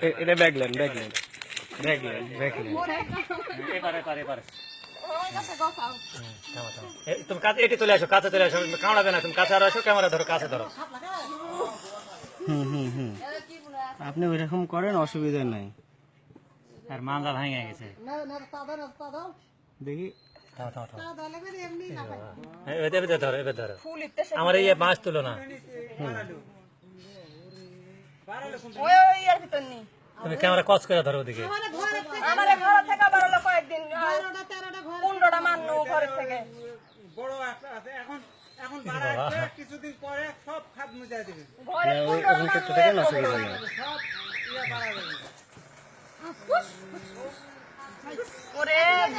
এ- এটা ব্যাগলেন ব্যাগলেন ব্যাগলেন ব্যাগলেন এবারে এবারে এবারে তুমি কাছে এটি চলে আসো কাছে চলে আসো কামড়াবে না তুমি কাছে আর আসো ক্যামেরা ধরো কাছে ধরো। হুম হুম হুম। আপনি ওইরকম করেন অসুবিধা নাই। আর মান্দা ভেঙে গেছে। দেখি। আমার এই মাছ তুলো না ওই ওই এর ভিতর নেই তুমি ক্যামেরা কচ করে ধরো ওদিকে। আমার ঘর থেকে বেরোলো কয়েকদিন। পনেরোটা মান্য ঘরের থেকে। বড় আছে এখন এখন বাড়াচ্ছে কিছুদিন পরে সব খাদ মুজাই দেবে। ঘরে সব ইয়ে ওরে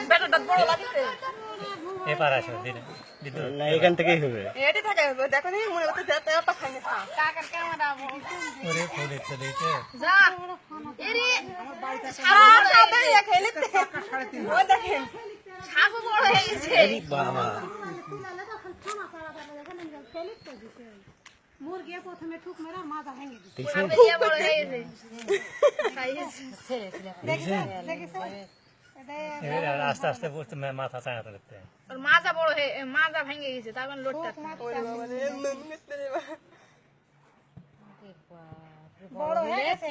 বেটাটা বড় লাগিতে এবার আসো দিনে দিদি না এখান থেকেই হবে। এটি থাকে দেখো নি মনে করতে যেতে একটা খাইনি খা কাকার ক্যামেরা ওরে ফুল চলে গেছে যা এরে সারা সাথে খেলে ওই দেখেন সাপু বড় হয়ে গেছে। বাবা। মুরগি প্রথমে ঠুক মেরা মাজা ভেঙে দিচ্ছে দেখছেন? ইয়ে বড় হয়ে গেছে। এবার আস্তে আস্তে বুঝতে মাথা চাঙাতে করতে ওর মাজা বড় হয়ে মাজা ভেঙে গেছে তারপর লোটটা। বড় হয়ে গেছে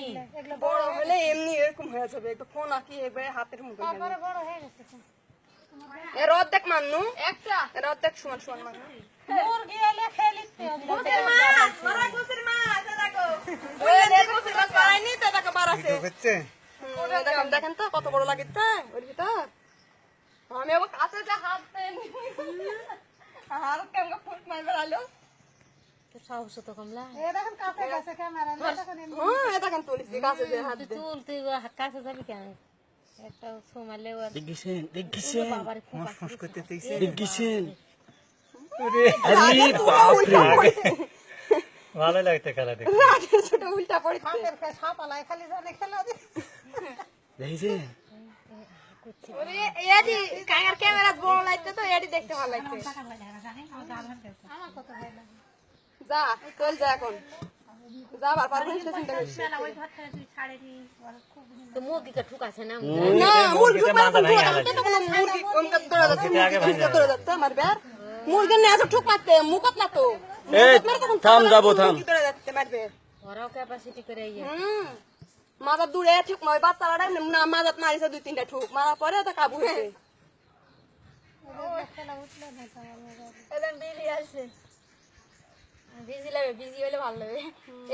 বড় হলে এমনি এরকম হয়ে যাবে একটু ফোন আঁকি একবারে হাতের মুখে বড় হয়ে গেছে এর অর্ধেক মান্নু। একটা। এর অর্ধেক সমান সমান মান্নু। মুরগি এলে খেলিতে কুসির মাছ মারা কুসির মাছ দেখো। ওই যে কুসির মাছ বাড়ায়নি তো দেখো বাড়াছে হচ্ছে দেখেন দেখেন তো কত বড় লাগিতে ওর ভিতর আমি আবার কাছে যা হাত আর কেমন ফুট দেখেন কাছে কাছে ক্যামেরা দেখেন। হ্যাঁ এই দেখেন তুলিছি কাছে যে হাত দেন দেখছেন দেখছেন ফোঁস করতে দেখছি দেখছেন আরে বাপরে ভালোই লাগতে খেলা দেখতে ছোট উল্টা আলাই খালি জানে খেলা দি দেখছেন ওরে ক্যামেরা বড় লাগতে তো এডি দেখতে ভালো লাগছে। আমার কত ভয় লাগে যা চল যা এখন। যা আবার পারব না চিন্তা করিস শালা ওই ঘর থেকে তুই ছাড়ে দি ওরা খুব না মুরগি ঠুক মারতে মুরগি মুরগি কমকা দৌড়া যাচ্ছে মুরগি দৌড়া যাচ্ছে আমার বের মুরগি নিয়ে আসো ঠুক মারতে মুখত না তো এই থাম যাব থাম। দৌড়া যাচ্ছে মারবে। হুম। মাজার দূরে ঠিক নয় বাচ্চারা না মাজাত মারিছে দুই তিনটা ঠুক মারার পরে তো কাবু হয়েছে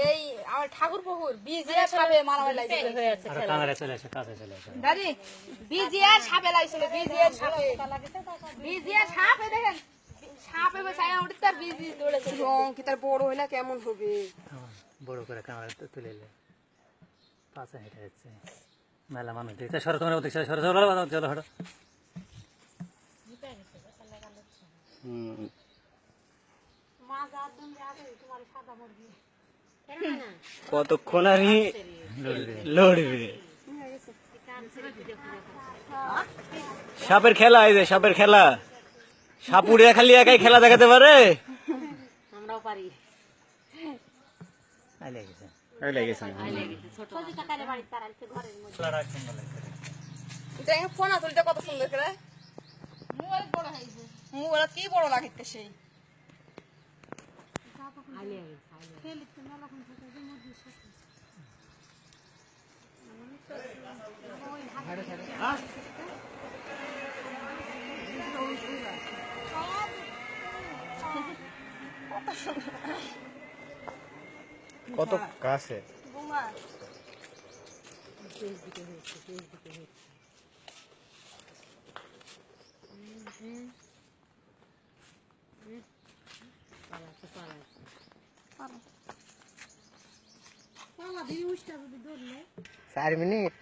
এই আমার ঠাকুর পুকুর সাপে মারামারি দাদি সাপে লাগছিল সাপে। সাপে দেখেন। সাপে ছায়া উঠে তার বিজি দৌড়েছে রং কি তার বড় হইলে কেমন হবে? বড় করে ক্যামেরা তুলে পাশে হেঁটে যাচ্ছে। মেলা মানুষ দেখতে সরো তোমরা ওদিক সরো সরো চলো হটো কতক্ষণ আর লড়বে? সাপের খেলা এই যে সাপের খেলা। সাপ উড়ে খালি একাই খেলা দেখাতে পারে? আইলে গেছে। এই লেগেছে দেখেন ফোন আসলটা কত সুন্দর করে। মোবাইল কি বড় লাগিতে সেই। খেলিতে মেলাখান থেকে যে মুরগির সাথে কত কাছে? চার মিনিট?